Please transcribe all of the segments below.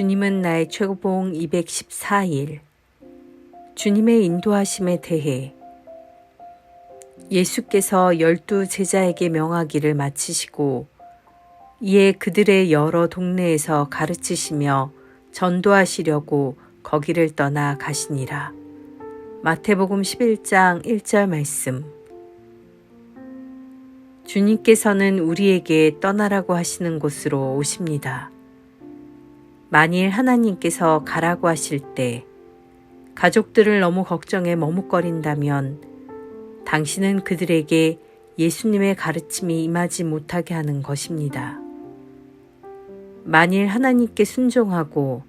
주님은 나의 최고봉 214일 주님의 인도하심에 대해 예수께서 열두 제자에게 명하기를 마치시고 이에 그들의 여러 동네에서 가르치시며 전도하시려고 거기를 떠나 가시니라. 마태복음 11장 1절 말씀. 주님께서는 우리에게 떠나라고 하시는 곳으로 오십니다. 만일 하나님께서 가라고 하실 때 가족들을 너무 걱정해 머뭇거린다면 당신은 그들에게 예수님의 가르침이 임하지 못하게 하는 것입니다. 만일 하나님께 순종하고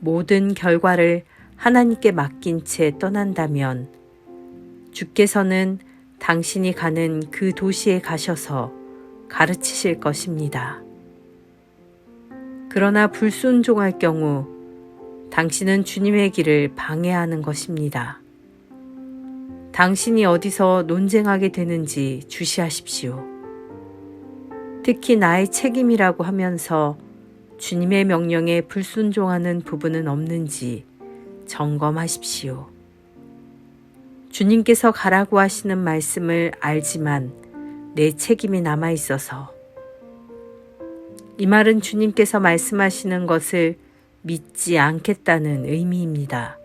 모든 결과를 하나님께 맡긴 채 떠난다면 주께서는 당신이 가는 그 도시에 가셔서 가르치실 것입니다. 그러나 불순종할 경우 당신은 주님의 길을 방해하는 것입니다. 당신이 어디서 논쟁하게 되는지 주시하십시오. 특히 나의 책임이라고 하면서 주님의 명령에 불순종하는 부분은 없는지 점검하십시오. 주님께서 가라고 하시는 말씀을 알지만 내 책임이 남아 있어서 이 말은 주님께서 말씀하시는 것을 믿지 않겠다는 의미입니다.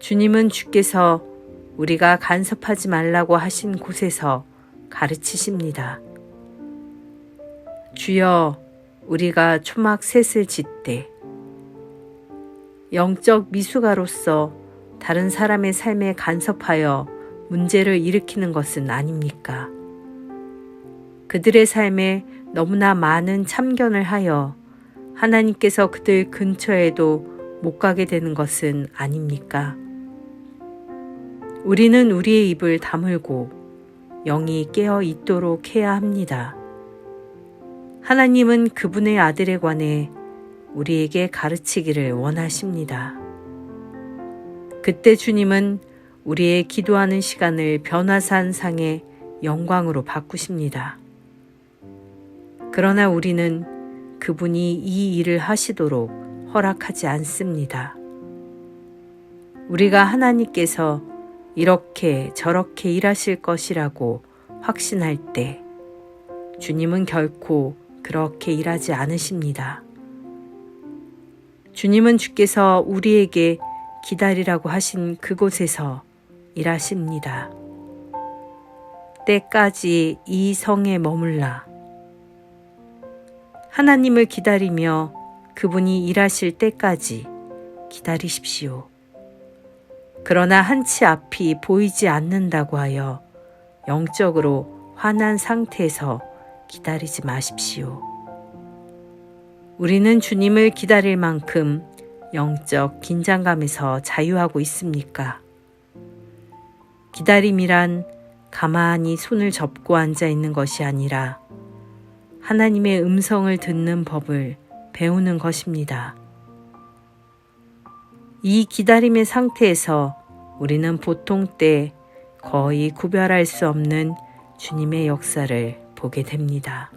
주님은 주께서 우리가 간섭하지 말라고 하신 곳에서 가르치십니다. 주여, 우리가 초막 셋을 짓되 영적 미숙아로서 다른 사람의 삶에 간섭하여 문제를 일으키는 것은 아닙니까? 그들의 삶에 너무나 많은 참견을 하여 하나님께서 그들 근처에도 못 가게 되는 것은 아닙니까? 우리는 우리의 입을 다물고 영이 깨어 있도록 해야 합니다. 하나님은 그분의 아들에 관해 우리에게 가르치기를 원하십니다. 그때 주님은 우리의 기도하는 시간을 변화산 상의 영광으로 바꾸십니다. 그러나 우리는 그분이 이 일을 하시도록 허락하지 않습니다. 우리가 하나님께서 이렇게 저렇게 일하실 것이라고 확신할 때 주님은 결코 그렇게 일하지 않으십니다. 주님은 주께서 우리에게 기다리라고 하신 그곳에서 일하십니다. 때까지 이 성에 머물라. 하나님을 기다리며 그분이 일하실 때까지 기다리십시오. 그러나 한치 앞이 보이지 않는다고 하여 영적으로 화난 상태에서 기다리지 마십시오. 우리는 주님을 기다릴 만큼 영적 긴장감에서 자유하고 있습니까? 기다림이란 가만히 손을 접고 앉아 있는 것이 아니라 하나님의 음성을 듣는 법을 배우는 것입니다. 이 기다림의 상태에서 우리는 보통 때 거의 구별할 수 없는 주님의 역사를 보게 됩니다.